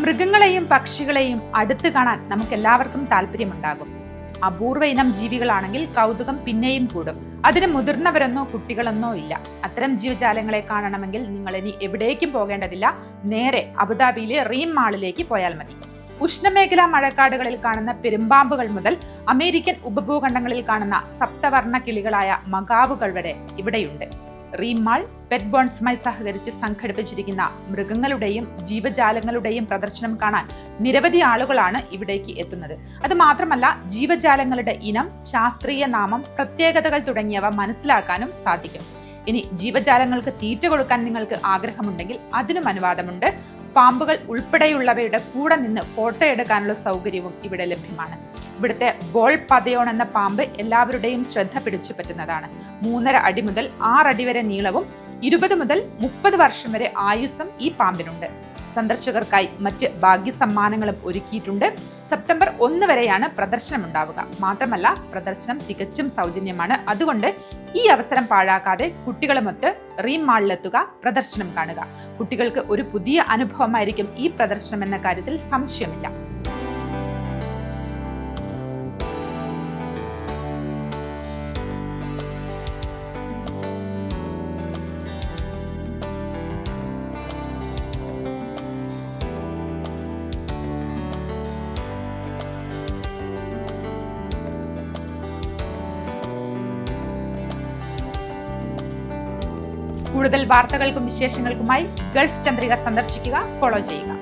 മൃഗങ്ങളെയും പക്ഷികളെയും അടുത്ത് കാണാൻ നമുക്ക് എല്ലാവർക്കും താല്പര്യമുണ്ടാകും. അപൂർവ ഇനം ജീവികളാണെങ്കിൽ കൗതുകം പിന്നെയും കൂടും. അതിന് മുതിർന്നവരെന്നോ കുട്ടികളെന്നോ ഇല്ല. അത്തരം ജീവജാലങ്ങളെ കാണണമെങ്കിൽ നിങ്ങൾ ഇനി എവിടേക്കും പോകേണ്ടതില്ല. നേരെ അബുദാബിയിലെ റീം മാളിലേക്ക് പോയാൽ മതി. ഉഷ്ണമേഖലാ മഴക്കാടുകളിൽ കാണുന്ന പെരുമ്പാമ്പുകൾ മുതൽ അമേരിക്കൻ ഉപഭൂഖണ്ഡങ്ങളിൽ കാണുന്ന സപ്തവർണ കിളികളായ മകാവുകൾ വരെ ഇവിടെയുണ്ട്. റീമാൾ പെറ്റ് ബോൺസുമായി സഹകരിച്ച് സംഘടിപ്പിച്ചിരിക്കുന്ന മൃഗങ്ങളുടെയും ജീവജാലങ്ങളുടെയും പ്രദർശനം കാണാൻ നിരവധി ആളുകളാണ് ഇവിടേക്ക് എത്തുന്നത്. അത് മാത്രമല്ല ജീവജാലങ്ങളുടെ ഇനം ശാസ്ത്രീയ നാമം പ്രത്യേകതകൾ തുടങ്ങിയവ മനസ്സിലാക്കാനും സാധിക്കും. ഇനി ജീവജാലങ്ങൾക്ക് തീറ്റ കൊടുക്കാൻ നിങ്ങൾക്ക് ആഗ്രഹമുണ്ടെങ്കിൽ അതിനും അനുവാദമുണ്ട്. പാമ്പുകൾ ഉൾപ്പെടെയുള്ളവയുടെ കൂടെ നിന്ന് ഫോട്ടോ എടുക്കാനുള്ള സൗകര്യവും ഇവിടെ ലഭ്യമാണ്. ഇവിടുത്തെ ഗോൾ പതയോൺ എന്ന പാമ്പ് എല്ലാവരുടെയും ശ്രദ്ധ പിടിച്ചു പറ്റുന്നതാണ്. മൂന്നര അടി മുതൽ ആറടി വരെ നീളവും ഇരുപത് മുതൽ മുപ്പത് വർഷം വരെ ആയുസ്സും ഈ പാമ്പിനുണ്ട്. സന്ദർശകർക്കായി മറ്റ് ഭാഗ്യ സമ്മാനങ്ങളും ഒരുക്കിയിട്ടുണ്ട്. സെപ്റ്റംബർ ഒന്ന് വരെയാണ് പ്രദർശനം ഉണ്ടാവുക മാത്രമല്ല പ്രദർശനം തികച്ചും സൗജന്യമാണ്. അതുകൊണ്ട് ഈ അവസരം പാഴാക്കാതെ കുട്ടികളുമൊത്ത് റീം മാളിലെത്തുക പ്രദർശനം കാണുക. കുട്ടികൾക്ക് ഒരു പുതിയ അനുഭവമായിരിക്കും ഈ പ്രദർശനം എന്ന കാര്യത്തിൽ സംശയമില്ല. കൂടുതൽ വാർത്തകൾക്കും വിശേഷങ്ങൾക്കുമായി ഗൾഫ് ചന്ദ്രിക സന്ദർശിക്കുക ഫോളോ ചെയ്യുക.